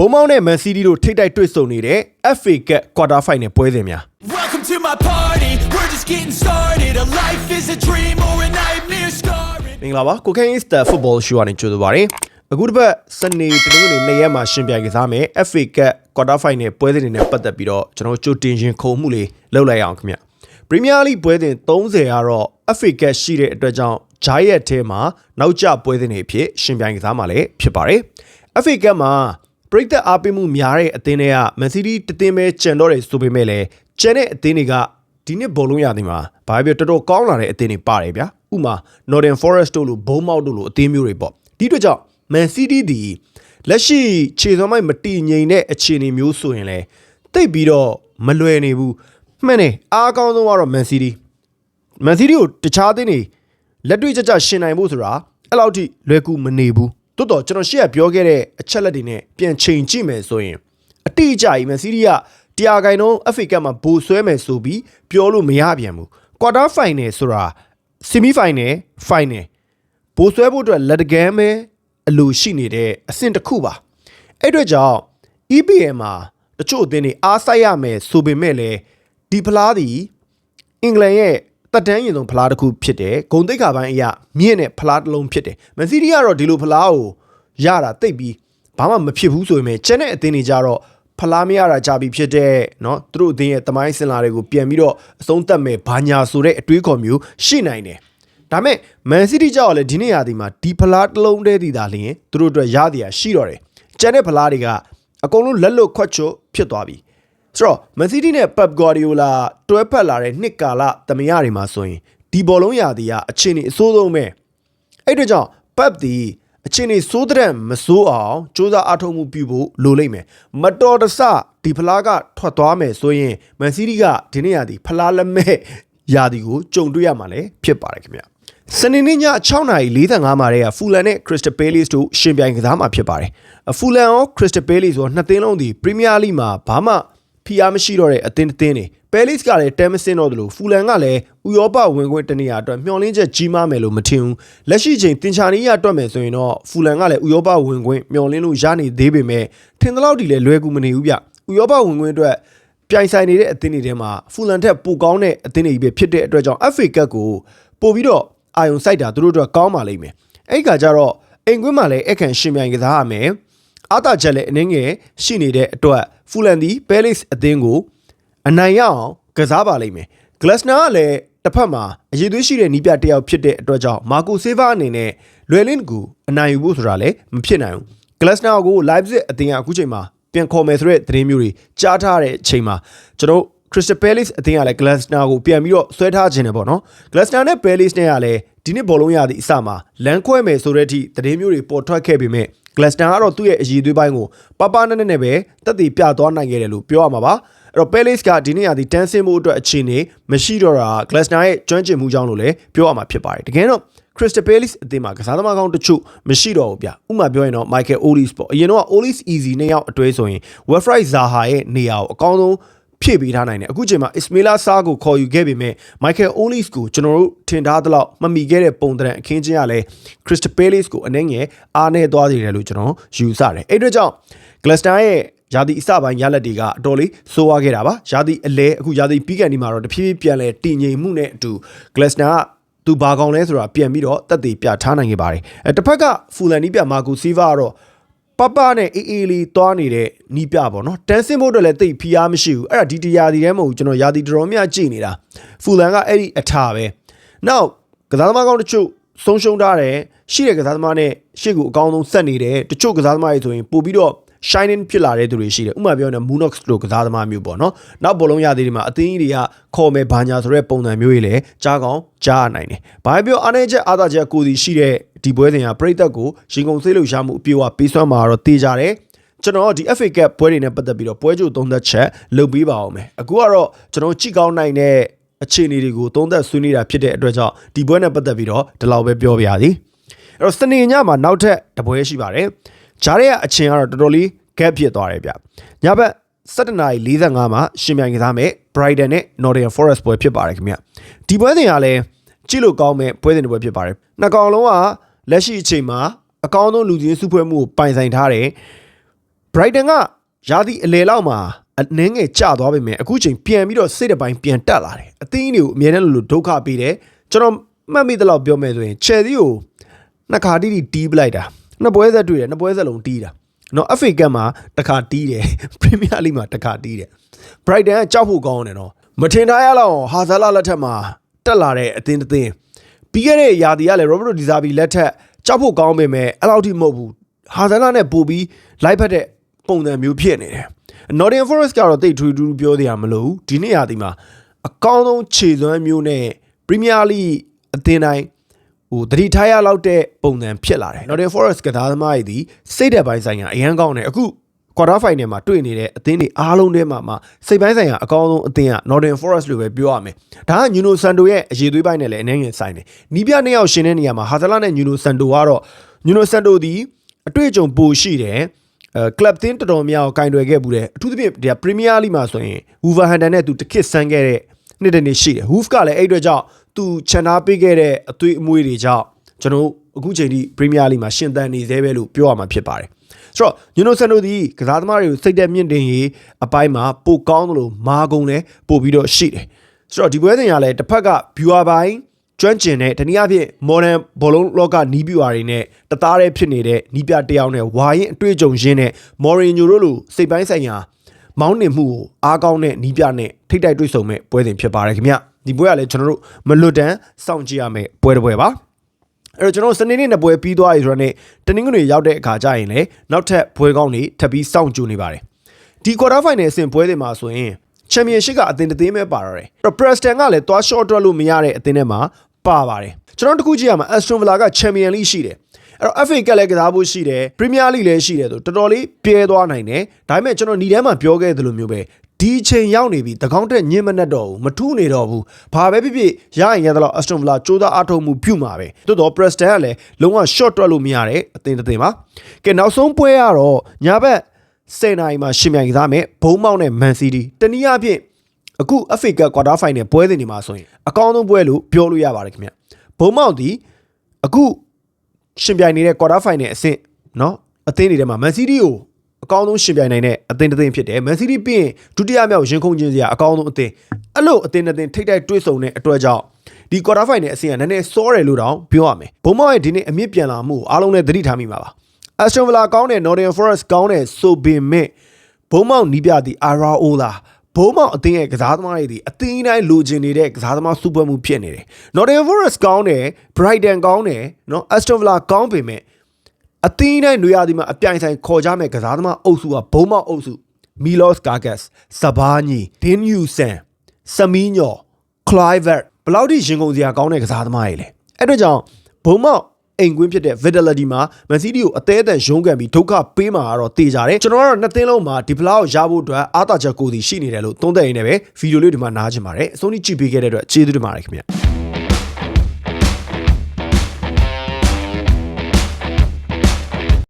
ဘုံမောင်းနဲ့မန်စီးတီးတို့ထိတ်တိုက်တွေ့ဆုံနေတဲ့ FA Cup Quarter Final ပွဲစဉ်များ Welcome to my party. We're just getting started. A life is a dream or a nightmare scarring. မင်္ဂလာပါကိုခိုင်းစတာ football show ကနေကြိုဆိုပါရစေအခုတစ်ပတ်စနေတနင်္ဂနွေနေ့ရက်မှာရှင်ပြိုင်ကစားမယ် FA Cup Quarter Final ပွဲစဉ်တွေနဲ့ပတ်သက်ပြီးတော့ကျွန်တော်ကြိုတင်ရှင်ခုံမှုလေးလုပ်လိုက်အောင်ခင်ဗျ Premier League ပွဲစဉ်30ကတော့ FA Cup ရှိတဲ့အတွက်ကြောင့် Giant ထဲမှာနောက်ကျပွဲစဉ်တွေဖြစ်ရှင်ပြိုင်ကစားမှာလည်းဖြစ်ပါတယ် FA Cup မှာ ပရိသတ်အားပေးမှုများတဲ့အသင်းတွေက Man City တသင်းပဲကြံတော့တယ်ဆိုပေမဲ့လည်းကျန်တဲ့အသင်းတွေကဒီနှစ်ဘောလုံးရသည်မှာဘာပဲပြောတော်တော်ကောင်းလာတဲ့အသင်းတွေပါတယ်ဗျာဥပမာ Northern Forest တို့လို Bournemouth တို့လိုအသင်းမျိုးတွေပေါ့ဒီအတွက်ကြောင့် Man City ဒီလက်ရှိခြေစွမ်းမိုက်မတည်ငြိမ်တဲ့အခြေအနေမျိုးဆိုရင်လည်းတိတ်ပြီးတော့မလွယ်နေဘူးမှန်တယ်အားအကောင်းဆုံးကတော့ Man City Man City ကိုတခြားသင်းတွေလက်တွေ့ကြကြရှင်နိုင်ဖို့ဆိုတာအဲ့လောက်ထိလွယ်ကူမနေဘူး တိုးတော့ကျွန်တော်ရှေ့ကပြောခဲ့တဲ့အချက်လက်တွေနဲ့ပြန်ချိန်ကြည့်မယ်ဆိုရင်အတိအကျကြီး Man City ကတရားကိုင်တော့ FA Cup မှာဘူဆွဲမယ်ဆိုပြီးပြောလို့မရပြန်ဘူး Quarter Final ဆိုတာ Semi Final Final ဘူဆွဲဖို့အတွက်လက်တကမ်းပဲအလိုရှိနေတဲ့အဆင့်တစ်ခုပါအဲ့အတွက်ကြောင့် EPL မှာတချို့အသင်းတွေအားဆိုင်ရမယ်ဆိုပေမဲ့လည်းဒီဖလားသည်အင်္ဂလန်ရဲ့ တက်တန်းရင်ဆုံးဖလားတစ်ခုဖြစ်တယ်ဂုံတိတ်ခါပိုင်းအရာမြင့်တဲ့ဖလားတစ်လုံးဖြစ်တယ်မန်စီးတီးကတော့ဒီလိုဖလားကိုရတာတိတ်ပြီးဘာမှမဖြစ်ဘူးဆိုပေမဲ့ကျန်တဲ့အသင်းတွေကြတော့ဖလားမရတာကြပြီဖြစ်တဲ့เนาะသူတို့အသင်းရဲ့တမိုင်းစင်လာတွေကိုပြန်ပြီးတော့အဆုံးသတ်မယ်ဘာညာဆိုတဲ့အတွေးခေါ်မျိုးရှိနိုင်တယ်ဒါမဲ့မန်စီးတီးကြောက်လည်းဒီနေ့ရာသီမှာဒီဖလားတစ်လုံးတည်းတည်တာလျင်သူတို့အတွက်ရသည်ရရှိတော့တယ်ကျန်တဲ့ဖလားတွေကအကုန်လုံးလက်လွတ်ခွတ်ချွတ်ဖြစ်သွားပြီ ဆိုတော့မန်စီးတီးနဲ့ပက်ဂွာဒီယိုလာတွဲဖက်လာတဲ့နှစ်ကာလသမယတွေမှာဆိုရင်ဒီဘောလုံးရာသီကအခြေအနေအဆိုးဆုံးပဲအဲ့အတွက်ကြောင့်ပက်ဒီအခြေအနေဆိုးတဲ့မဆိုးအောင်စူးစမ်းအထောက်မှုပြုဖို့လိုလိမ့်မယ်မတော်တဆဒီဖလားကထွက်သွားမယ်ဆိုရင်မန်စီးတီးကဒီနေ့ရာသီဖလားလက်မဲ့ရာသီကိုကြုံတွေ့ရမှာလည်းဖြစ်ပါတယ်ခင်ဗျစနေနေ့ည6:45မှာတည်းကဖူလန်နဲ့ Crystal Palace တို့ရှင်ပြိုင်ကစားမှာဖြစ်ပါတယ်။ဖူလန်ရော Crystal Palace ရောနှစ်သင်းလုံးဒီ Premier League မှာဘာမှ ဖိအားမရှိတော့တဲ့အသင်းတစ်သင်းတွေပဲလစ်ကလည်းတဲမစင်းတော့တယ်လို့ဖူလန်ကလည်းဥရောပဝင်ခွင့်တနေရာအတွက်မျှော်လင့်ချက်ကြီးမားမယ်လို့မထင်ဘူးလက်ရှိချိန်တင်ချာနီးရတွက်မယ်ဆိုရင်တော့ဖူလန်ကလည်းဥရောပဝင်ခွင့်မျှော်လင့်လို့ရနေသေးပေမဲ့ထင်သလောက်ဒီလည်းလွယ်ကူမနေဘူးဗျဥရောပဝင်ခွင့်အတွက်ပြိုင်ဆိုင်နေတဲ့အသင်းတွေထဲမှာဖူလန်ထက်ပိုကောင်းတဲ့အသင်းတွေပဲဖြစ်တဲ့အတွက်ကြောင့် FA Cup ကိုပို့ပြီးတော့အာယုံစိုက်တာသူတို့အတွက်ကောင်းပါလိမ့်မယ်အဲ့ဒီကကြတော့အိမ်ကွင်းမှာလည်းအခန့်ရှင်ပြိုင်ကစားရမယ် အာတာချက်လည်းအနည်းငယ်ရှိနေတဲ့အတွက်ဖူလန်ဒီပဲလစ်အသင်းကိုအနိုင်ရအောင်ကစားပါလိမ့်မယ်ဂလက်စနာကလည်းတစ်ဖက်မှာအရေးသွေးရှိတဲ့နီးပြတစ်ယောက်ဖြစ်တဲ့အတွက်ကြောင့်မာကိုဆေးဗာအနေနဲ့လွယ်လင်းကူအနိုင်ယူဖို့ဆိုတာလည်းမဖြစ်နိုင်ဘူးဂလက်စနာကို live အသင်းကအခုချိန်မှာပြန်ခေါ်မယ်ဆိုတဲ့သတင်းမျိုးတွေကြားထားတဲ့အချိန်မှာကျွန်တော် Crystal Palace အသင်းကလည်း Glasner ကိုပြန်ပြီးတော့ဆွဲထားခြင်းတယ်ပေါ့နော် Glasner နဲ့ Palace နဲ့ကလည်းဒီနှစ်ဘောလုံးရသည့်အစမှာလမ်းခွဲမယ်ဆိုတဲ့အထိသတင်းမျိုးတွေပေါ်ထွက်ခဲ့ပေမဲ့ Glasner ကတော့သူ့ရဲ့အည်သွေးပိုင်းကိုပပနဲ့နဲ့ပဲတက်တည်ပြသွားနိုင်ခဲ့တယ်လို့ပြောရမှာပါအဲ့တော့ Palace ကဒီနေ့ရသည့်တန်းဆင်းမှုအတွက်အခြေအနေမရှိတော့တာ Glasner ရဲ့ကျွမ်းကျင်မှုကြောင့်လို့လည်းပြောရမှာဖြစ်ပါတယ်တကယ်တော့ Crystal Palace အသင်းမှာကစားသမားကောင်းတချို့မရှိတော့ဘူးဗျဥပမာပြောရင်တော့ Michael Olise ပေါ့အရင်တော့ Olise Easy နဲ့ရောက်အတွဲဆိုရင် Wilfried Zaha ရဲ့နေရာကိုအကောင်းဆုံး ဖြည့်ပေးထားနိုင်တယ်အခုချိန်မှာ Ismaila Sarr ကိုခေါ်ယူခဲ့ပေမဲ့ Michael Olise ကိုကျွန်တော်တို့ထင်ထားသလောက်မမီခဲ့တဲ့ပုံသဏ္ဍာန်အခင်းချင်းကလည်း Crystal Palace ကိုအနေငယ်အားနေသွားစေတယ်လို့ကျွန်တော်ယူဆတယ်အဲ့အတွက်ကြောင့် Glasner ရဲ့ယာတီအစပိုင်းရလက်တွေကအတော်လေးဆိုးဝါးခဲ့တာပါယာတီအလဲအခုယာတီပြီးကန်ဒီမှာတော့တဖြည်းဖြည်းပြန်လဲတည်ငြိမ်မှုနဲ့အတူ Glasner ကသူဘာကောင်လဲဆိုတာပြန်ပြီးတော့တက်တည်ပြထားနိုင်ခဲ့ပါတယ်အဲတစ်ဖက်ကဖူလန်နီးပြမာကူစီဗာကတော့ ပပနဲ့အေးအေးလေးသွားနေတဲ့နီးပြပေါ့နော်တန်းစင်ဖို့အတွက်လည်းတိတ်ဖီအားမရှိဘူးအဲ့ဒါဒီတရာဒီထဲမဟုတ်ဘူးကျွန်တော်ယာတီတော်တော်များကြည့်နေတာဖူလန်ကအဲ့ဒီအထာပဲနောက်ကစားသမားကောင်းတချို့ဆုံးရှုံးထားတယ်ရှိတဲ့ကစားသမားနဲ့ရှေ့ကိုအကောင်းဆုံးဆက်နေတယ်တချို့ကစားသမားတွေဆိုရင်ပို့ပြီးတော့ shining ဖြစ်လာတဲ့သူတွေရှိတယ်ဥပမာပြောရင် Moonox တို့ကစားသမားမျိုးပေါ့နော်နောက်ဘောလုံးရသေးတွေမှာအသင်းကြီးတွေကခေါ်မယ်ဘာညာဆိုတဲ့ပုံစံမျိုးတွေလည်းကြားကောင်းကြားနိုင်တယ်ဘာပဲပြောအားနေချက်အားသာချက်ကိုစီရှိတဲ့ ဒီပွဲစဉ်ကပြိသက်ကိုရင်ကုန်ဆေးလို့ရမှုအပြေအဝပေးစွမ်းမှာတော့တေးကြတယ်ကျွန်တော်ဒီ FA Cup ပွဲတွေနဲ့ပတ်သက်ပြီးတော့ပွဲကြိုသုံးသက်ချက်လုပ်ပေးပါအောင်မယ်အခုကတော့ကျွန်တော်ကြည့်ကောင်းနိုင်တဲ့အခြေအနေတွေကိုသုံးသက်ဆွေးနွေးတာဖြစ်တဲ့အတွက်ကြောင့်ဒီပွဲနဲ့ပတ်သက်ပြီးတော့ဒီလောက်ပဲပြောပြရစီအဲ့တော့စနေညမှာနောက်ထပ်တပွဲရှိပါတယ်ဂျားရဲကအချင်းကတော့တော်တော်လေး gap ဖြစ်သွားတယ်ဗျညဘက်7:45မှာရှင်မြိုင်ကစားမယ် Brighton နဲ့ Nottingham Forest ပွဲဖြစ်ပါတယ်ခင်ဗျဒီပွဲစဉ်ကလည်းကြည့်လို့ကောင်းမဲ့ပွဲစဉ်တစ်ပွဲဖြစ်ပါတယ်နှစ်ကောင်လုံးက လက်ရှိအချိန်မှာအကောင်းဆုံးလူချင်းစုဖွဲ့မှုကိုပိုင်ဆိုင်ထားတယ် Brighton ကရာသီအလယ်လောက်မှာအနှင်းငယ်ကျသွားပေမဲ့အခုချိန်ပြန်ပြီးတော့စိတ်တစ်ပိုင်းပြန်တက်လာတယ်အသင်းတွေကိုအမြဲတမ်းလိုလိုဒုက္ခပေးတယ်ကျွန်တော်မှတ်မိသလောက်ပြောမယ်ဆိုရင် Chelsea ကိုနှစ်ခါတိတိတီးပလိုက်တာနှစ်ပွဲဆက်တွေ့တယ်နှစ်ပွဲဆက်လုံးတီးတာနော် FA Cup မှာတစ်ခါတီးတယ် Premier League မှာတစ်ခါတီးတယ် Brighton ကကြောက်ဖို့ကောင်းတယ်နော်မထင်ထားရလောက်အောင်ဟာဇာလာလက်ထက်မှာတက်လာတဲ့အသင်းတစ်သင်း ပြီးခဲ့တဲ့ရာသီကလည်း Roberto Di Zabi လက်ထက်ကြောက်ဖို့ကောင်းပေမဲ့အဲ့လောက်ထိမဟုတ်ဘူးဟာဇာလာနဲ့ပို့ပြီးလိုက်ဖက်တဲ့ပုံစံမျိုးဖြစ်နေတယ် Nottingham Forest ကတော့တိတ်ထူထူပြောသေးရမလို့ဒီနေ့ရာသီမှာအကောင်းဆုံးခြေစွမ်းမျိုးနဲ့ Premier League အသင်းတိုင်းဟိုတတိထားရလောက်တဲ့ပုံစံဖြစ်လာတယ် Nottingham Forest ကစားသမားတွေဒီစိတ်တဲ့ပိုင်းဆိုင်ရာအရန်ကောင်းတယ်အခု quarter final မှာတွေ့နေတဲ့အသင်းတွေအားလုံးထဲမှာမှစိတ်ပိုင်းဆိုင်ရာအကောင်းဆုံးအသင်းက Nottingham Forest လို့ပဲပြောရမယ်ဒါက Nuno Santo ရဲ့အရေးသွေးပိုင်းနဲ့လည်းအနေငယ်ဆိုင်တယ်နီးပြနှစ်ယောက်ရှင်တဲ့နေရာမှာဟာဇလာနဲ့ Nuno Santo ကတော့ Nuno Santo ဒီအတွေ့အကြုံပိုရှိတယ်အဲကလပ်တင်းတော်တော်များများကိုကင်တွယ်ခဲ့ဘူးတယ်အထူးသဖြင့်ဒီပရီးမီးယားလိမှာဆိုရင် Wolverhampton နဲ့သူတစ်ခစ်ဆန်းခဲ့တဲ့နှစ်တည်းနေရှိတယ် Wolves ကလည်းအဲ့အတွက်ကြောင့်သူချန်ထားပေးခဲ့တဲ့အသွေးအမွေးတွေကြောင့်ကျွန်တော်တို့အခုချိန်ထိပရီးမီးယားလိမှာရှင်သန်နေသေးပဲလို့ပြောရမှာဖြစ်ပါတယ် ဆိုတော့ညိုနိုဆန်တို့ဒီကစားသမားတွေကိုစိတ်သက်မြင့်တင်ရေးအပိုင်းမှာပိုကောင်းသလိုမာကုံလည်းပို့ပြီးတော့ရှိတယ်ဆိုတော့ဒီပွဲစဉ်ကလည်းတစ်ဖက်က viewer ပိုင်းကျွမ်းကျင်တဲ့တနည်းအားဖြင့် modern ဘောလုံးလောကနီးပြူတွေနဲ့တသားတည်းဖြစ်နေတဲ့နီးပြတစ်ယောက်နဲ့ဝါရင်အတွေ့အကြုံရင်းနဲ့ Mourinho တို့လိုစိတ်ပိုင်းဆိုင်ရာမောင်းနှင်မှုကိုအားကောင်းတဲ့နီးပြနဲ့ထိတ်တိုက်တွေ့ဆုံမဲ့ပွဲစဉ်ဖြစ်ပါတယ်ခင်ဗျဒီပွဲကလည်းကျွန်တော်တို့မလွတ်တမ်းစောင့်ကြည့်ရမယ့်ပွဲတစ်ပွဲပါ အဲ့တော့ကျွန်တော်စနေနေ့နှစ်ပွဲပြီးသွားပြီဆိုတော့ねတနင်္ဂနွေရောက်တဲ့အခါကျရင်လည်းနောက်ထပ်ပွဲကောင်းတွေထပ်ပြီးစောင့်ကြိုနေပါတယ်ဒီ quarter final အဆင့်ပွဲတွေမှာဆိုရင်ချန်ပီယံရှစ်ကအသင်းတစ်သင်းပဲပါတော့တယ်အဲ့တော့ Preston ကလည်းသွား short တွက်လို့မရတဲ့အသင်းထဲမှာပါပါတယ်ကျွန်တော်တခုကြည့်ရမှာ Aston Villa က Champion League ရှိတယ်အဲ့တော့ FA ကလည်းကစားဖို့ရှိတယ် Premier League လည်းရှိတယ်ဆိုတော်တော်လေးပြဲသွားနိုင်တယ်ဒါပေမဲ့ကျွန်တော်ညီထဲမှာပြောခဲ့သလိုမျိုးပဲ ဒီချိန်ရောက်နေပြီတကောင်းတက်ညင်မနဲ့တော့ဘူးမထူးနေတော့ဘူးဘာပဲဖြစ်ဖြစ်ရရင်ရတော့ Aston Villa ကြိုးစားအားထုတ်မှုပြုမှာပဲတိုးတော့ Preston ကလည်းလုံးဝ short တွက်လို့မရတဲ့အသင်းတစ်သင်းပါကဲနောက်ဆုံးပွဲကတော့ညာဘက်10နိုင်မှာရှင်မြိုင်ကစားမယ်ဘုံမောက်နဲ့ Man City တနည်းအားဖြင့်အခု FA Cup quarter final ပွဲစဉ်တွေမှာဆိုရင်အကောင်းဆုံးပွဲလို့ပြောလို့ရပါတယ်ခင်ဗျဘုံမောက်ဒီအခုရှင်ပြိုင်နေတဲ့ quarter final အဆင့်เนาะအသင်းတွေထဲမှာ Man City ကို အကောင်းဆုံးရှင်ပြိုင်နိုင်တဲ့အသင်းတစ်သင်းဖြစ်တယ် Man City ပြီးရင်ဒုတိယမြောက်ရင်ခုန်ခြင်းစရာအကောင်းဆုံးအသင်းအဲ့လိုအသင်းတစ်သင်းထိပ်တိုက်တွေ့ဆုံတဲ့အတွက်ကြောင့်ဒီ quarter final အဆင့်ကနည်းနည်းစောတယ်လို့တောင်ပြောရမယ်ဘုံမောက်ရဲ့ဒီနေ့အမြင့်ပြန်လာမှုကိုအားလုံးလည်းသတိထားမိမှာပါ Aston Villa ကောင်းတယ် Nottingham Forest ကောင်းတယ်ဆိုပေမဲ့ဘုံမောက်နီးပြသည့် Araola ဘုံမောက်အသင်းရဲ့ကစားသမားတွေဒီအသင်းတိုင်းလိုချင်နေတဲ့ကစားသမားစူပါမှုဖြစ်နေတယ် Nottingham Forest ကောင်းတယ် Brighton ကောင်းတယ်နော် Aston Villa ကောင်းပေမဲ့ အသင်းတိုင်းနေရာဒီမှာအပြိုင်ဆိုင်ခေါ်ကြမဲ့ကစားသမားအုပ်စုကဘုံမောက်အုပ်စု Milos Gargas စဘာညီ Dean Newson ဆမီညော Clivert ဘယ်လောက်ထိရင်ကုန်စရာကောင်းတဲ့ကစားသမားတွေလဲအဲ့အတွက်ကြောင့်ဘုံမောက်အိမ်ကွင်းဖြစ်တဲ့ Fidelity မှာ Man City ကိုအသေးအတန်ရုံးကန်ပြီးဒုက္ခပေးမှာကတော့တေးကြတယ်ကျွန်တော်ကတော့နှစ်သင်းလုံးမှာဒီဖလားကိုရဖို့အတွက်အားသာချက်ကိုစီရှိနေတယ်လို့သုံးသပ်ရင်းနဲ့ပဲဗီဒီယိုလေးဒီမှာနားချင်ပါတယ်အဆုံးထိကြည့်ပေးခဲ့တဲ့အတွက်ကျေးဇူးတင်ပါတယ်ခင်ဗျ